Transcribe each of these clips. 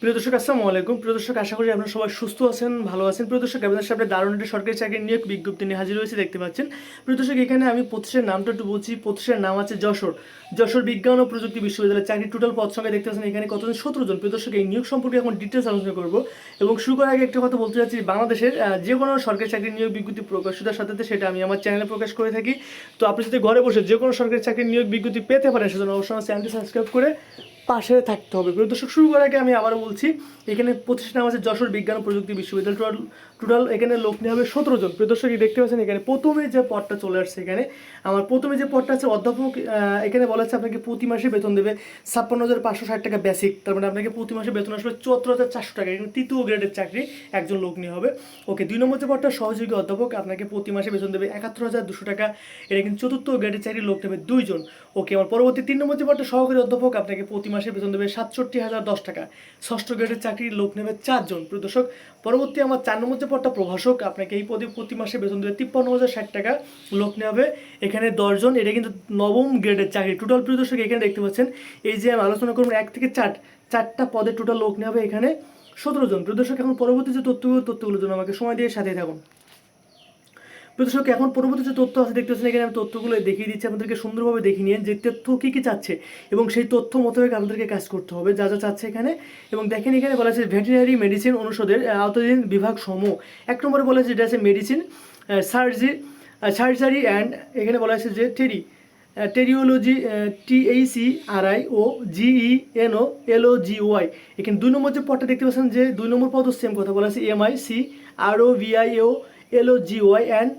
প্রিয় দর্শক, আসসালামু আলাইকুম। প্রিয় দর্শক, আশা করি আপনারা সবাই সুস্থ আছেন, ভালো আছেন। প্রিয় দর্শক, আপনাদের সামনে দারুণ একটা সরকারি চাকরির নিয়োগ বিজ্ঞপ্তি নিয়ে হাজির হয়েছে, দেখতে পাচ্ছেন। প্রিয় দর্শক, এখানে আমি প্রতিষ্ঠানের নামটা একটু বলছি। প্রতিষ্ঠানের নাম আছে যশোর। যশোর বিজ্ঞান ও প্রযুক্তি বিশ্ববিদ্যালয়ের চাকরি টোটাল পদ সংখ্যা দেখতে পাচ্ছেন, এখানে কতজন? সতেরো জন। প্রিয় দর্শক, এই নিয়োগ সম্পর্কে এখন ডিটেলস আলোচনা করব। এবং শুরু করার আগে একটা কথা বলতে চাচ্ছি, বাংলাদেশের যে কোনো সরকারি চাকরির নিয়োগ বিজ্ঞপ্তি প্রকাশিতার সাথে সাথে সেটা আমি আমার চ্যানেলে প্রকাশ করে থাকি। তো আপনি যদি ঘরে বসে যে কোনো সরকারি চাকরির নিয়োগ বিজ্ঞপ্তি পেতে পারেন, সেজন্য অবশ্যই চ্যানেলটি সাবস্ক্রাইব করে পাশে থাকতে হবে। প্রিয় দর্শক, শুরু করার আগে আমি আবারও বলছি, এখানে প্রতিষ্ঠান আছে যশোর বিজ্ঞান প্রযুক্তি বিশ্ববিদ্যালয়। টোটাল টোটাল এখানে লোক নিয়ে হবে সতেরো জন। প্রিয় দর্শক দেখতে পাচ্ছেন এখানে প্রথমে যে পদটা চলে আসছে এখানে, আমার প্রথমে যে পদটা আছে, অধ্যাপক এখানে বলা আছে আপনাকে প্রতি মাসে বেতন দেবে ছাপ্পান্ন হাজার পাঁচশো ষাট টাকা বেসিক তার মানে আপনাকে প্রতি মাসে বেতন আসবে চুয়াত্তর হাজার চারশো টাকা। এখানে তৃতীয় গ্রেডের চাকরি একজন লোক নিয়ে হবে। ওকে, দুই নম্বর যে পদটা, সহযোগী অধ্যাপক, আপনাকে প্রতি মাসে বেতন দেবে একাত্তর হাজার দুশো টাকা। এটা কিন্তু চতুর্থ গ্রেডের চাকরি লোক নেবে দুইজন। ওকে, আমার পরবর্তী তিন নম্বর যে পদটা, সহকারী অধ্যাপক, আপনাকে প্রতি মাসে বেতন দেবে সাতষট্টি হাজার দশ টাকা। ষষ্ঠ গ্রেডের চাকরির লোক নেবে চারজন। প্রিয় দর্শক, পরবর্তী আমার চার নম্বর যে পদটা প্রভাষক, আপনাকে এই পদে প্রতি মাসে বেতন দেবে তিপ্পান্ন হাজার ষাট টাকা লোক হবে এখানে দশজন, এটা কিন্তু নবম গ্রেডের চাকরি। টোটাল প্রিয় দর্শক, এখানে দেখতে পাচ্ছেন, এই যে আমি আলোচনা করব এক থেকে চার, চারটা পদে টোটাল লোক হবে এখানে সতেরো জন। প্রিয় দর্শক, এখন পরবর্তী যে তথ্যগুলো, তথ্যগুলোর জন্য আমাকে সময় দিয়ে সাথে থাকুন। দর্শক এখন পরবর্তী যে তথ্য আছে, দেখতে পাচ্ছেন, এখানে আমি তথ্যগুলো দেখিয়ে দিচ্ছি, আপনাদেরকে সুন্দরভাবে দেখিয়ে নিয়ে যে তথ্য কী কী চাচ্ছে এবং সেই তথ্য মোতাবেক আপনাদেরকে কাজ করতে হবে, যা যা চাচ্ছে এখানে। এবং দেখেন এখানে বলা আছে ভেটেরিনারি মেডিসিন অনুষদের আওতাধীন বিভাগ সমূহ এক নম্বরে বলা আছে, যেটা আছে মেডিসিন সার্জি সার্জারি অ্যান্ড এখানে বলা আছে যে টেরি টেরিওলজি টিএইসি R I O G E N O L O G Y এখানে দুই নম্বর যে পদটা দেখতে পাচ্ছেন যে দুই নম্বর পদও সেম কথা, বলা আছে M I C R O B I O L O G Y and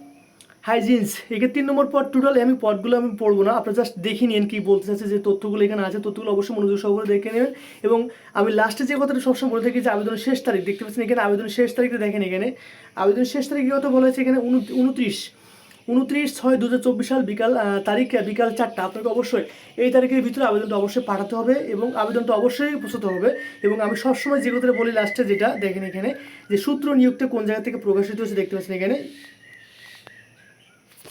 hygienes এখানে তিন নম্বর পদ টোটাল আমি পদগুলো আমি পড়ব না। আপনারা জাস্ট দেখে নিন কি বলতে চাচ্ছে, যে তথ্যগুলো এখানে আছে। তথ্যগুলো অবশ্যই মনোযোগ সহকারে দেখে নেবেন। এবং আমি লাস্টে যে কথাটা সবসময় বলে থাকি, যে আবেদনের শেষ তারিখ, দেখতে পাচ্ছেন এখানে আবেদনের শেষ তারিখটা দেখেন এখানে। আবেদনের শেষ তারিখ কথা বলা হয়েছে এখানে? উন- উনত্রিশ। উনত্রিশ ছয় দু সাল বিকাল তারিখ, বিকাল চারটা। আপনাকে অবশ্যই এই তারিখের ভিতরে আবেদনটা অবশ্যই পাঠাতে হবে এবং আবেদনটা অবশ্যই পৌঁছতে হবে। এবং আমি সবসময় যে কথাটা বলি লাস্টে যেটা, দেখেন এখানে, যে সূত্র নিয়োগটা কোন জায়গা থেকে প্রকাশিত হয়েছে, দেখতে পাচ্ছেন এখানে।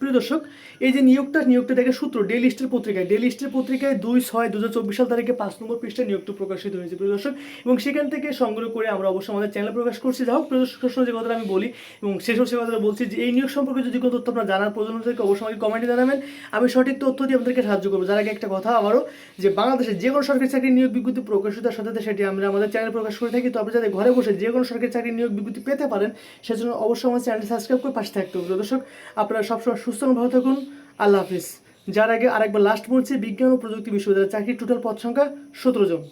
প্রিয় দর্শক, এই যে নিয়োগটা নিয়োগটা দেখে সূত্র ডে লিস্টের পত্রিকায় ডে লিস্টের পত্রিকায় দুই ছয় দু হাজার চব্বিশ সাল তারিখে পাঁচ নম্বর পৃষ্ঠায় নিয়োগটা প্রকাশিত হয়েছে, প্রিয় দর্শক। এবং সেখান থেকে সংগ্রহ করে আমরা অবশ্যই আমাদের চ্যানেলে প্রকাশ করছি। যাই হোক, প্রিয় দর্শক যে কথাটা আমি বলি এবং শেষ সে কথাটা বলছি যে এই নিয়োগ সম্পর্কে যদি কোনো তথ্য আপনার জানার প্রয়োজন থাকে, অবশ্যই আমাকে কমেন্টে জানাবেন। আমি সঠিক তথ্য দিয়ে আপনাদেরকে সাহায্য করব। যার আগে একটা কথা আবারও, যে বাংলাদেশে যে কোনো সরকারি চাকরির নিয়োগ বিজ্ঞপ্তি প্রকাশিতার সাথে সেটি আমরা আমাদের চ্যানেলে প্রকাশ করে থাকি। তো আপনি যাতে ঘরে বসে যে কোনো সরকারি চাকরির নিয়োগ বিজ্ঞপ্তি পেতে পারেন, সেজন্য অবশ্যই আমার চ্যানেলটি সাবস্ক্রাইব করে পাশে থাকতে হবে। দর্শক, আপনারা সবসময় সুস্থ ভালো থাকুন। আল্লাহ হাফিজ। যার আগে আরেকবার লাস্ট বলছি বিজ্ঞান ও প্রযুক্তি বিশ্ববিদ্যালয়ের চাকরির টোটাল পদ সংখ্যা সতেরো জন।